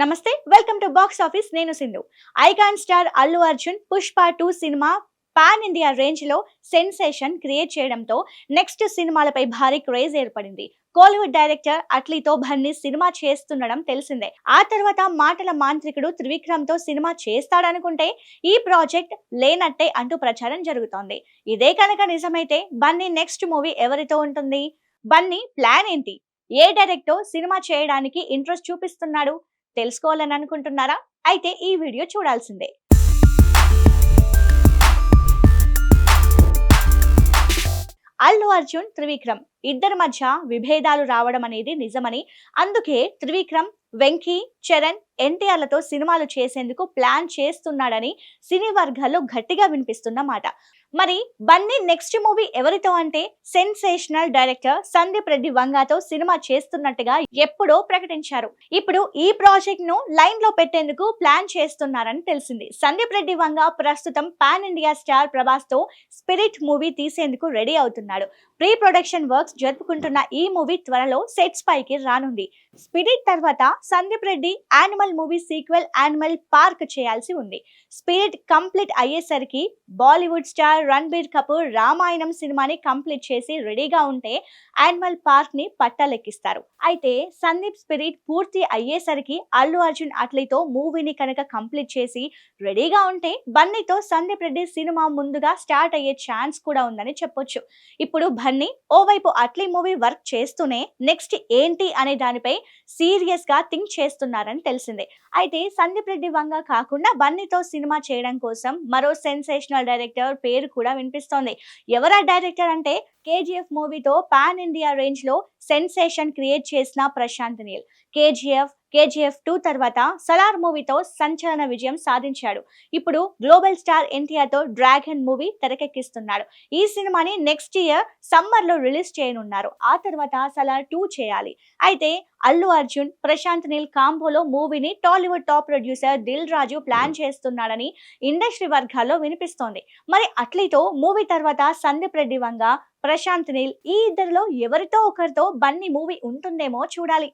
నమస్తే welcome to box office. నేను Sindhu. Icon star Allu Arjun Pushpa two cinema pan India రేంజ్లో sensation create చేయడంతో next సినిమాలపై భారీ క్రేజ్ ఏర్పడింది. కోలీవుడ్ డైరెక్టర్ అట్లీతో బన్నీ సినిమా చేస్తుండడం తెలిసిందే. ఆ తర్వాత మాటల మాంత్రికుడు త్రివిక్రమ్తో సినిమా చేస్తాడనుకుంటే ఈ ప్రాజెక్ట్ లేనట్టే అంటూ ప్రచారం జరుగుతోంది. ఇదే కనుక నిజమైతే బన్నీ నెక్స్ట్ మూవీ ఎవరితో ఉంటుంది? బన్నీ ప్లాన్ ఏంటి? ఏ డైరెక్టర్ సినిమా చేయడానికి ఇంట్రెస్ట్ చూపిస్తున్నాడు? తెలుసుకోవాలని అనుకుంటున్నారా? అయితే ఈ వీడియో చూడాల్సిందే. అల్లు అర్జున్ త్రివిక్రమ్ ఇద్దరి మధ్య విభేదాలు రావడం అనేది నిజమని అందుకే త్రివిక్రమ్ వెంకీ చరణ్ ఎన్టీఆర్లతో సినిమాలు చేసేందుకు ప్లాన్ చేస్తున్నాడని సినీ వర్గాల్లో గట్టిగా వినిపిస్తున్న మాట. మరి బన్నీ నెక్స్ట్ మూవీ ఎవరితో అంటే సెన్సేషనల్ డైరెక్టర్ సందీప్ రెడ్డి వంగాతో సినిమా చేస్తున్నట్టుగా ఎప్పుడో ప్రకటించారు. ఇప్పుడు ఈ ప్రాజెక్ట్ను లైన్లో పెట్టేందుకు ప్లాన్ చేస్తున్నారని తెలిసింది. సందీప్ రెడ్డి వంగ ప్రస్తుతం పాన్ ఇండియా స్టార్ ప్రభాస్తో స్పిరిట్ మూవీ తీసేందుకు రెడీ అవుతున్నాడు. ప్రీ ప్రొడక్షన్ వర్క్స్ జరుపుకుంటున్న ఈ మూవీ త్వరలో సెట్స్ పైకి రానుంది. స్పిరిట్ తర్వాత Sandeep Reddy animal movie sequel animal park చేయాల్సి ఉంది. స్పిరిట్ కంప్లీట్ అయ్యేసరికి బాలీవుడ్ స్టార్ రణ్బీర్ కపూర్ రామాయణం సినిమాని కంప్లీట్ చేసి రెడీగా ఉంటే యానిమల్ పార్క్ని పట్టాలెక్కిస్తారు. అయితే సందీప్ స్పిరిట్ పూర్తి అయ్యేసరికి అల్లు అర్జున్ అట్లీతో మూవీని కనుక కంప్లీట్ చేసి రెడీగా ఉంటే బన్నీతో సందీప్ రెడ్డి సినిమా ముందుగా స్టార్ట్ అయ్యే ఛాన్స్ కూడా ఉందని చెప్పొచ్చు. ఇప్పుడు బన్నీ ఓవైపు అట్లీ మూవీ వర్క్ చేస్తూనే నెక్స్ట్ ఏంటి అనే దానిపై సీరియస్గా థింక్ చేస్తున్నారని తెలిసిందే. అయితే సందీప్ రెడ్డి వంగ కాకుండా బన్నీతో సినిమా చేయడం కోసం మరో సెన్సేషనల్ డైరెక్టర్ పేరు పేరు కూడా వినిపిస్తోంది. ఎవరా డైరెక్టర్ అంటే కేజీఎఫ్ మూవీతో పాన్ ఇండియా రేంజ్లో సెన్సేషన్ క్రియేట్ చేసిన Prashanth Neel. KGF KGF two తర్వాత సలార్ మూవీతో సంచలన విజయం సాధించాడు. ఇప్పుడు గ్లోబల్ స్టార్ ఎన్టీఆర్తో డ్రాగన్ మూవీ తెరకెక్కిస్తున్నాడు. ఈ సినిమాని నెక్స్ట్ ఇయర్ సమ్మర్లో రిలీజ్ చేయనున్నారు. ఆ తర్వాత సలార్ టూ చేయాలి. అయితే అల్లు అర్జున్ ప్రశాంత్ నీల్ కాంబోలో మూవీని Tollywood top producer Dil Raju plan చేస్తున్నాడని ఇండస్ట్రీ వర్గాల్లో వినిపిస్తోంది. మరి అట్లీతో మూవీ తర్వాత సందీప్ రెడ్డి వంగ ప్రశాంత్ నీల్ ఈ ఇద్దరిలో ఎవరితో ఒకరితో బన్నీ మూవీ ఉంటుందేమో చూడాలి.